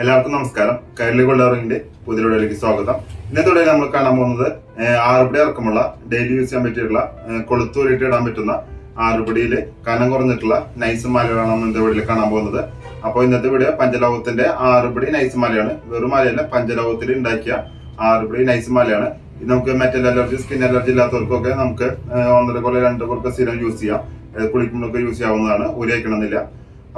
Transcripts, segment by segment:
എല്ലാവർക്കും നമസ്കാരം. കൈരളി പുതിയ വീഡിയോയിലേക്ക് സ്വാഗതം. ഇന്നത്തെ വീഡിയോയിൽ നമ്മൾ കാണാൻ പോകുന്നത് ആറുപടി ഇറക്കമുള്ള ഡെയിലി യൂസ് ചെയ്യാൻ പറ്റിയിട്ടുള്ള കൊളുത്തൂരിട്ട് ഇടാൻ പറ്റുന്ന ആറുപടിയിൽ കനം കുറഞ്ഞിട്ടുള്ള നൈസ് മാലകളാണ് നമ്മൾ ഇന്നത്തെ വീഡിയോയിൽ കാണാൻ പോകുന്നത്. അപ്പോൾ ഇന്നത്തെ വീഡിയോ പഞ്ചലോകത്തിന്റെ ആറുപടി നൈസ് മാലയാണ്. വെറും മാലയല്ല പഞ്ചലോകത്തിൽ ഉണ്ടാക്കിയ ആറുപടി നൈസ് മാലയാണ്. നമുക്ക് മെറ്റൽ അലർജി സ്കിൻ അലർജി ഇല്ലാത്തവർക്കൊക്കെ നമുക്ക് ഒന്നര കൊല്ലം രണ്ട് കൊല്ലം സ്ഥിരം യൂസ് ചെയ്യാം. കുളിക്കുമ്പോഴൊക്കെ യൂസ് ചെയ്യാവുന്നതാണ് ഒരേക്കണമെന്നില്ല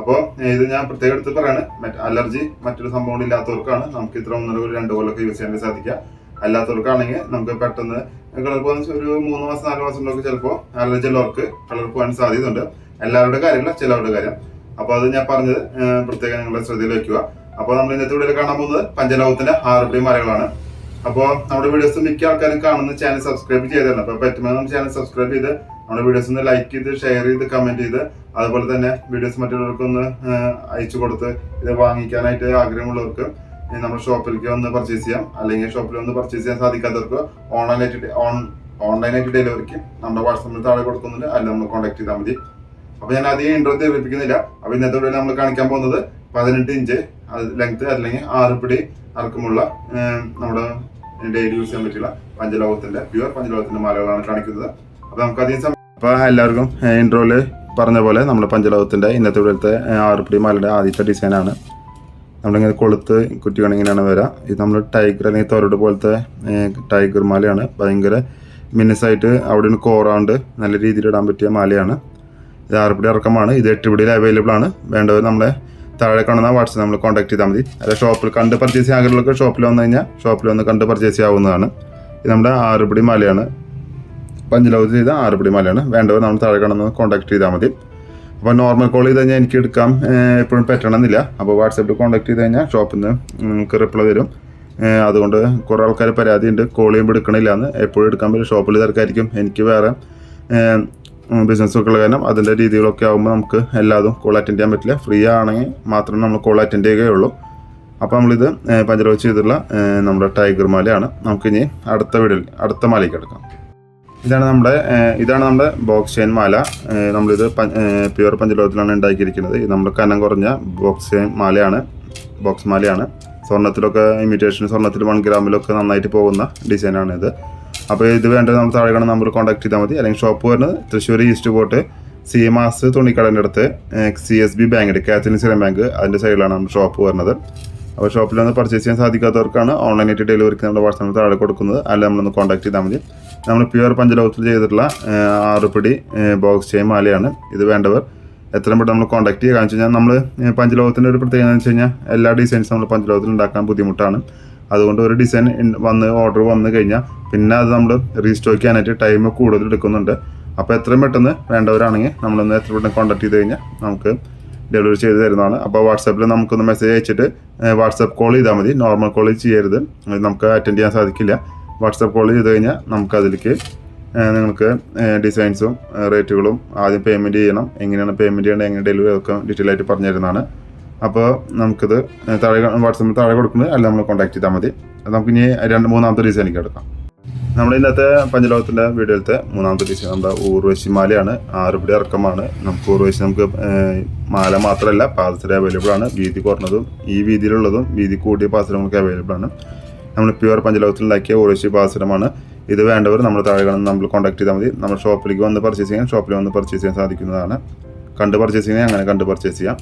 അപ്പോൾ ഇത് ഞാൻ പ്രത്യേകം എടുത്ത് പറയാണ്. അലർജി മറ്റൊരു സംഭവം ഇല്ലാത്തവർക്കാണ് നമുക്ക് ഇത്ര ഒന്നര രണ്ട് കൊല്ലമൊക്കെ യൂസ് ചെയ്യാൻ സാധിക്കുക. അല്ലാത്തവർക്കാണെങ്കിൽ നമുക്ക് പെട്ടെന്ന് കളർ പോകുന്ന ഒരു മൂന്ന് മാസം നാല് മാസം ഉണ്ടൊക്കെ ചിലപ്പോൾ അലർജി ഉള്ളവർക്ക് കളർ പോകാൻ സാധ്യതയുണ്ട്. എല്ലാവരുടെ കാര്യമല്ല ചിലവരുടെ കാര്യം. അപ്പോൾ അത് ഞാൻ പറഞ്ഞത് പ്രത്യേകം നിങ്ങളുടെ ശ്രദ്ധയിൽ വെക്കുക അപ്പോൾ നമ്മൾ ഇന്നത്തെ വീഡിയോയിൽ കാണാൻ പോകുന്നത് പഞ്ചലോകത്തിന്റെ ആറുപടി മലകളാണ്. അപ്പോൾ നമ്മുടെ വീഡിയോസ് മിക്ക ആൾക്കാരും കാണുന്ന ചാനൽ സബ്സ്ക്രൈബ് ചെയ്തിട്ടുണ്ട് അപ്പോൾ പറ്റുമ്പോൾ നമ്മൾ ചാനൽ സബ്സ്ക്രൈബ് ചെയ്ത് നമ്മുടെ വീഡിയോസ് ഒന്ന് ലൈക്ക് ചെയ്ത് ഷെയർ ചെയ്ത് കമന്റ് ചെയ്ത് അതുപോലെ തന്നെ വീഡിയോസ് മറ്റുള്ളവർക്ക് ഒന്ന് അയച്ചു കൊടുത്ത് ഇത് വാങ്ങിക്കാനായിട്ട് ആഗ്രഹമുള്ളവർക്ക് നമ്മുടെ ഷോപ്പിലേക്ക് ഒന്ന് പർച്ചേസ് ചെയ്യാം. അല്ലെങ്കിൽ ഷോപ്പിൽ ഒന്ന് പർച്ചേസ് ചെയ്യാൻ സാധിക്കാത്തവർക്ക് ഓൺലൈനായിട്ട് ഓൺ ഓൺലൈനായിട്ട് ഡെലിവറിക്ക് നമ്മുടെ വാട്സപ്പിൽ താഴെ കൊടുക്കുന്നുണ്ട്. അല്ല നമ്മൾ കോൺടാക്ട് ചെയ്താൽ മതി. അപ്പോൾ ഞാൻ അധികം ഇൻട്രോ തെളിയിപ്പിക്കുന്നില്ല അപ്പോൾ ഇന്നത്തെ വീഡിയോ നമ്മൾ കാണിക്കാൻ പോകുന്നത് പതിനെട്ട് ഇഞ്ച് ലെങ്ത് അല്ലെങ്കിൽ ആറ് പിടി ഇറക്കമുള്ള നമ്മുടെ ഡെയിലി യൂസ് ചെയ്യാൻ പറ്റിയുള്ള പഞ്ചലോകത്തിന്റെ പ്യുവർ പഞ്ചലോകത്തിന്റെ മാലകളാണ് കാണിക്കുന്നത്. അപ്പോൾ നമുക്ക് അധികം അപ്പോൾ എല്ലാവർക്കും ഇൻട്രോയിൽ പറഞ്ഞ പോലെ നമ്മുടെ പഞ്ചലോകത്തിന്റെ ഇന്നത്തെ ഇവിടുത്തെ ആറുപടി മാലയുടെ ആദ്യത്തെ ഡിസൈനാണ് നമ്മളിങ്ങനെ കൊളുത്ത് കുറ്റിയാണ് ഇങ്ങനെയാണ് വരിക ഇത് നമ്മൾ ടൈഗർ അല്ലെങ്കിൽ തൊരട് പോലത്തെ ടൈഗർ മാലയാണ്. ഭയങ്കര മിന്നസായിട്ട് അവിടെ നിന്ന് കോറാണ്ട് നല്ല രീതിയിൽ ഇടാൻ പറ്റിയ മാലയാണ്. ഇത് ആറുപടി ഇറക്കമാണ്. ഇത് എട്ടുപിടിയിൽ അവൈലബിൾ ആണ്. വേണ്ടവർ നമ്മളെ താഴെ കാണുന്ന വാട്സപ്പ് നമ്മൾ കോൺടാക്ട് ചെയ്താൽ മതി. അല്ല ഷോപ്പിൽ കണ്ട് പർച്ചേസ് ചെയ്യാൻ ആഗ്രഹമുള്ളവർക്ക് ഷോപ്പിൽ വന്നു കഴിഞ്ഞാൽ ഷോപ്പിൽ വന്ന് കണ്ട് പർച്ചേസ് ചെയ്യാവുന്നതാണ്. ഇത് നമ്മുടെ ആറുപടി മാലയാണ്. പഞ്ചലോകത്ത് ചെയ്ത ആറുപടി മലയാണ് വേണ്ടവർ നമ്മൾ താഴെ കാണുന്ന കോൺടാക്ട് ചെയ്താൽ മതി. അപ്പോൾ നോർമൽ കോൾ ചെയ്ത് കഴിഞ്ഞാൽ എനിക്ക് എടുക്കാം. എപ്പോഴും പറ്റണമെന്നില്ല. അപ്പോൾ വാട്സപ്പിൽ കോൺടാക്ട് ചെയ്ത് കഴിഞ്ഞാൽ ഷോപ്പിൽ നിന്ന് നിങ്ങൾക്ക് റിപ്ലൈ തരും. അതുകൊണ്ട് കുറേ ആൾക്കാർ പരാതിയുണ്ട്. കോൾ ചെയ്യുമ്പോൾ എടുക്കണില്ല എന്ന് എപ്പോഴും എടുക്കാൻ പറ്റും ഷോപ്പിൽ തിരക്കായിരിക്കും. എനിക്ക് വേറെ ബിസിനസ് ഒക്കെ ഉള്ള കാരണം അതിന്റെ രീതികളൊക്കെ ആകുമ്പോൾ നമുക്ക് എല്ലാതും കോൾ അറ്റൻഡ് ചെയ്യാൻ പറ്റില്ല. ഫ്രീ ആണെങ്കിൽ മാത്രമേ നമ്മൾ കോൾ അറ്റൻഡ് ചെയ്യുകയുള്ളൂ അപ്പോൾ നമ്മളിത് പഞ്ചലോക ചെയ്തിട്ടുള്ള നമ്മുടെ ടൈഗർ മാലയാണ്. നമുക്കിനി അടുത്ത വീടിൽ അടുത്ത മാലയ്ക്ക് എടുക്കാം. ഇതാണ് നമ്മുടെ ഇതാണ് നമ്മുടെ ബോക്സ് ചെയിൻ മാല. നമ്മളിത് പ്യുവർ പഞ്ചലോകത്തിലാണ് ഉണ്ടാക്കിയിരിക്കുന്നത്. ഇത് നമ്മുടെ കനം കുറഞ്ഞ ബോക്സ് ചെയിൻ മാലയാണ്. ബോക്സ് മാലയാണ്. സ്വർണത്തിലൊക്കെ ഇമിറ്റേഷൻ സ്വർണത്തിൽ വൺ ഗ്രാമിലൊക്കെ നന്നായിട്ട് പോകുന്ന ഡിസൈനാണ് ഇത്. അപ്പോൾ ഇത് വേണ്ടത് നമ്മൾ താഴെ കാണുന്ന നമ്പർ കോൺടാക്ട് ചെയ്താൽ മതി. അല്ലെങ്കിൽ ഷോപ്പ് വരുന്നത് Thrissur east fort C M S തുണിക്കടന്റെ അടുത്ത് C S B bank കാത്തലിൻ bank അതിന്റെ സൈഡിലാണ് നമ്മുടെ ഷോപ്പ് വരുന്നത്. അപ്പോൾ ഷോപ്പിൽ നിന്ന് പർച്ചേസ് ചെയ്യാൻ സാധിക്കാത്തവർക്കാണ് ഓൺലൈനായിട്ട് ഡെലിവറിക്ക് നമ്മുടെ വാട്സാപ്പിൽ താഴെ കൊടുക്കുന്നത്. അല്ലെങ്കിൽ നമ്മളൊന്ന് കോൺടാക്ട് ചെയ്താൽ മതി. നമ്മൾ പ്യുവർ പഞ്ചലോകത്തിൽ ചെയ്തിട്ടുള്ള ആറുപിടി ബോക്സ് ചെയിൻ മാലയാണ്. ഇത് വേണ്ടവർ എത്രയും പെട്ടെന്ന് നമ്മൾ കോൺടാക്ട് ചെയ്യുക. കാരണം വെച്ച് കഴിഞ്ഞാൽ നമ്മൾ പഞ്ചലോകത്തിന്റെ ഒരു പ്രത്യേകത എന്ന് വെച്ച് കഴിഞ്ഞാൽ എല്ലാ ഡിസൈൻസും നമ്മൾ പഞ്ചലോകത്തിൽ ഉണ്ടാക്കാൻ ബുദ്ധിമുട്ടാണ്. അതുകൊണ്ട് ഒരു ഡിസൈൻ വന്ന് ഓർഡർ വന്നു കഴിഞ്ഞാൽ പിന്നെ അത് നമ്മൾ റീസ്റ്റോക്ക് ചെയ്യാനായിട്ട് ടൈം കൂടുതൽ എടുക്കുന്നുണ്ട്. അപ്പോൾ എത്രയും പെട്ടെന്ന് വേണ്ടവരാണെങ്കിൽ നമ്മളൊന്ന് എത്ര പെട്ടെന്ന് കോൺടാക്ട് ചെയ്ത് കഴിഞ്ഞാൽ നമുക്ക് ഡെലിവറി ചെയ്ത് തരുന്നതാണ്. അപ്പോൾ വാട്സാപ്പിൽ നമുക്കൊന്ന് മെസ്സേജ് അയച്ചിട്ട് വാട്സാപ്പ് കോൾ ചെയ്താൽ മതി. നോർമൽ കോൾ ചെയ്യരുത്. നമുക്ക് അറ്റൻഡ് ചെയ്യാൻ സാധിക്കില്ല. വാട്സാപ്പ് കോൾ ചെയ്ത് കഴിഞ്ഞാൽ നമുക്കതിലേക്ക് നിങ്ങൾക്ക് ഡിസൈൻസും റേറ്റുകളും ആദ്യം പേയ്മെന്റ് ചെയ്യണം. എങ്ങനെയാണ് പേയ്മെന്റ് ചെയ്യേണ്ടത് എങ്ങനെ ഡെലിവറി ഒക്കെ ഡീറ്റെയിൽ ആയിട്ട് പറഞ്ഞു തരുന്നതാണ് അപ്പോൾ നമുക്കിത് താഴെ വാട്സാപ്പിൽ താഴെ കൊടുക്കുന്നത് അല്ല നമ്മൾ കോൺടാക്ട് ചെയ്താൽ മതി. നമുക്ക് ഇനി രണ്ട് മൂന്നാമത്തെ ഡിസൈനിലേക്ക് എടുക്കാം. നമ്മൾ ഇന്നത്തെ പഞ്ചലോകത്തിന്റെ വീഡിയോയിലത്തെ മൂന്നാമത്തെ ഡിസൈൻ നമ്മുടെ ഊർവശി മാലയാണ്. ആറുപടി ഇറക്കമാണ്. നമുക്ക് ഊർവശി നമുക്ക് മാല മാത്രമല്ല പാദസര അവൈലബിൾ ആണ്. വീതി കുറഞ്ഞതും ഈ വീതിയിലുള്ളതും വീതി കൂടിയ പാദസരം നമുക്ക് അവൈലബിൾ ആണ്. നമ്മൾ പ്യുവർ പഞ്ചലോകത്തിൽ ഉണ്ടാക്കിയ ഊർവശി പാദസരമാണ് ഇത് വേണ്ടവർ നമ്മൾ താഴെ കാണുന്ന നമ്മൾ കോൺടാക്ട് ചെയ്താൽ മതി. നമ്മൾ ഷോപ്പിലേക്ക് വന്ന് പർച്ചേസ് ചെയ്യാൻ ഷോപ്പിൽ വന്ന് പർച്ചേസ് ചെയ്യാൻ സാധിക്കുന്നതാണ്. കണ്ട് പർച്ചേസ് ചെയ്യുന്നത് അങ്ങനെ കണ്ട് പർച്ചേസ് ചെയ്യാം.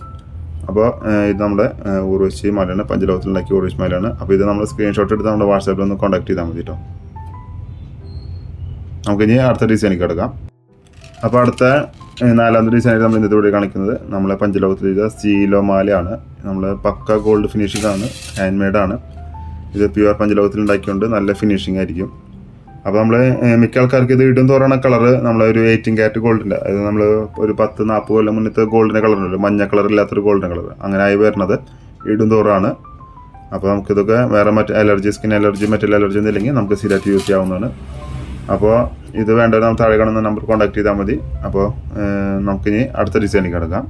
അപ്പോൾ ഇത് നമ്മുടെ ഊർവശി മലയാണ് പഞ്ചലോകത്തിൽ ഉണ്ടാക്കിയ ഊർവശി മലയാണ്. അപ്പോൾ ഇത് നമ്മൾ സ്ക്രീൻഷോട്ട് എടുത്ത് നമ്മുടെ വാട്സാപ്പിൽ ഒന്ന് കോൺടാക്ട് ചെയ്താൽ മതി കേട്ടോ നമുക്കിനി അടുത്ത ഡിസൈനിലേക്ക് എടുക്കാം അപ്പോൾ അടുത്ത നാലാമത്തെ ഡിസൈനായിട്ട് നമ്മൾ ഇന്നത്തെ ഇവിടെ കാണിക്കുന്നത് നമ്മളെ പഞ്ചലോകത്തിൽ ചെയ്ത സ്റ്റീലോ മാലയാണ്. നമ്മൾ പക്ക ഗോൾഡ് ഫിനിഷിംഗ് ആണ് ഹാൻഡ് മെയ്ഡാണ് ഇത് പ്യുവർ പഞ്ചലോകത്തിൽ ഉണ്ടാക്കിക്കൊണ്ട് നല്ല ഫിനിഷിംഗ് ആയിരിക്കും. അപ്പോൾ നമ്മൾ മിക്ക ആൾക്കാർക്ക് ഇത് ഇടും തോറണ കളറ് നമ്മൾ ഒരു എയ്റ്റീൻ ക്യാരറ്റ് ഗോൾഡിന്റെ അതായത് നമ്മൾ ഒരു പത്ത് നാൽപ്പത് കൊല്ലം മുന്നത്തെ ഗോൾഡിന്റെ കളർ ഉണ്ടല്ലോ മഞ്ഞ കളർ ഇല്ലാത്തൊരു ഗോൾഡൻ കളർ അങ്ങനെ ആയി വരുന്നത്. ഇടും തോറാണ് അപ്പോൾ നമുക്കിതൊക്കെ വേറെ മറ്റ് അലർജി സ്കിൻ അലർജി മറ്റുള്ള അലർജി ഒന്നും ഇല്ലെങ്കിൽ നമുക്ക് സ്ഥിരമായിട്ട് യൂസ് ചെയ്യാവുന്നതാണ്. അപ്പോൾ ഇത് വേണ്ടത് നമ്മൾ താഴെ കാണുന്ന നമ്പർ കോൺടാക്ട് ചെയ്താൽ മതി. അപ്പോൾ നമുക്കിനി അടുത്ത ഡിസൈനിലേക്ക് കിടക്കാം.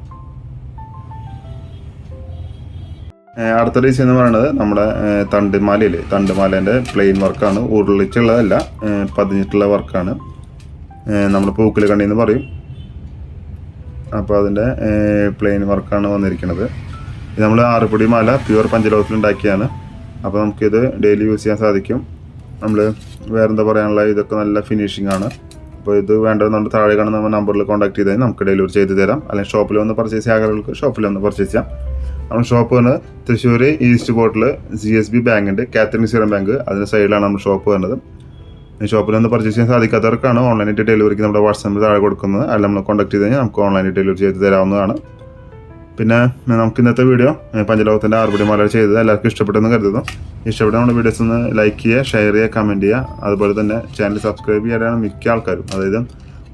അടുത്ത ഡിസൈൻ എന്ന് പറയുന്നത് നമ്മുടെ തണ്ടുമാലയിൽ തണ്ടുമാലേന്റെ പ്ലെയിൻ വർക്കാണ് ഉരുളിച്ചുള്ളതല്ല പതിഞ്ഞിട്ടുള്ള വർക്കാണ് നമ്മൾ പൂക്കിൽ കണ്ണി എന്ന് പറയും. അപ്പോൾ അതിന്റെ പ്ലെയിൻ വർക്കാണ് വന്നിരിക്കുന്നത് ഇത് നമ്മൾ ആറുപൊടി മാല പ്യുവർ പഞ്ചലോകത്തിൽ ഉണ്ടാക്കിയാണ്. അപ്പോൾ നമുക്കിത് ഡെയിലി യൂസ് ചെയ്യാൻ സാധിക്കും. നമ്മൾ വേറെന്താ പറയാനുള്ള ഇതൊക്കെ നല്ല ഫിനിഷിംഗ് ആണ്. അപ്പോൾ ഇത് വേണ്ടതെന്നുണ്ട് താഴെ കാണുന്ന നമ്പറിൽ കോൺടാക്ട് ചെയ്താൽ നമുക്ക് ഡെലിവറി ചെയ്ത് തരാം. അല്ലെങ്കിൽ ഷോപ്പിൽ വന്ന് പർച്ചേസ് ചെയ്യാൻ ആഗ്രഹങ്ങൾക്ക് ഷോപ്പിൽ വന്ന് പർച്ചേസ് ചെയ്യാം. നമ്മുടെ ഷോപ്പ് വന്നത് തൃശ്ശൂർ ഈസ്റ്റ് ബോട്ടിൽ സി എസ് ബി ബാങ്കിന്റെ ഉണ്ട് കാത്തറിൻ സീറം ബാങ്ക് അതിന്റെ സൈഡിലാണ് നമ്മുടെ ഷോപ്പ് വരുന്നത്. ഷോപ്പിൽ നിന്ന് പർച്ചേസ് ചെയ്യാൻ സാധിക്കാത്തവർക്കാണ് ഓൺലൈനായിട്ട് ഡെലിവറിക്ക് നമ്മുടെ വാട്സാപ്പിൽ താഴെ കൊടുക്കുന്നത്. അല്ല നമ്മൾ കോൺടാക്ട് ചെയ്ത് കഴിഞ്ഞാൽ നമുക്ക് ഓൺലൈനായിട്ട് ഡെലിവറി ചെയ്ത് തരാവുന്നതാണ്. പിന്നെ നമുക്ക് ഇന്നത്തെ വീഡിയോ പഞ്ചലോകത്തിന്റെ ആറുപടി മാല ചെയ്തത് എല്ലാവർക്കും ഇഷ്ടപ്പെട്ടെന്ന് കരുതുന്നു. ഇഷ്ടപ്പെട്ട നമ്മുടെ വീഡിയോസ് ഒന്ന് ലൈക്ക് ചെയ്യുക ഷെയർ ചെയ്യുക കമന്റ് ചെയ്യുക. അതുപോലെ തന്നെ ചാനൽ സബ്സ്ക്രൈബ് ചെയ്യാനാണ് മിക്ക ആൾക്കാരും. അതായത്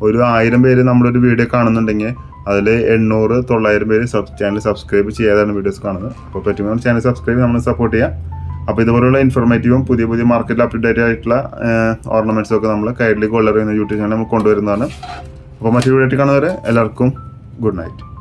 ഒരു ആയിരം പേര് നമ്മളൊരു വീഡിയോ കാണുന്നുണ്ടെങ്കിൽ അതിൽ എണ്ണൂറ് തൊള്ളായിരം പേര് സബ് ചാനൽ സബ്സ്ക്രൈബ് ചെയ്യാതാണ് വീഡിയോസ് കാണുന്നത്. അപ്പോൾ പറ്റുമ്പോൾ ചാനൽ സബ്സ്ക്രൈബ് നമ്മൾ സപ്പോർട്ട് ചെയ്യുക അപ്പോൾ ഇതുപോലുള്ള ഇൻഫോർമേറ്റീവും പുതിയ പുതിയ മാർക്കറ്റിൽ അപ്ഡേറ്റ് ആയിട്ടുള്ള ഓർണമെന്റ്സും ഒക്കെ നമ്മൾ കൈഡ്ലി കൊള്ളർ എന്ന യൂട്യൂബ് ചാനൽ നമുക്ക് കൊണ്ടുവരുന്നതാണ്. അപ്പോൾ മറ്റൊരു വീഡിയോ കാണുന്നവരെ എല്ലാവർക്കും ഗുഡ് നൈറ്റ്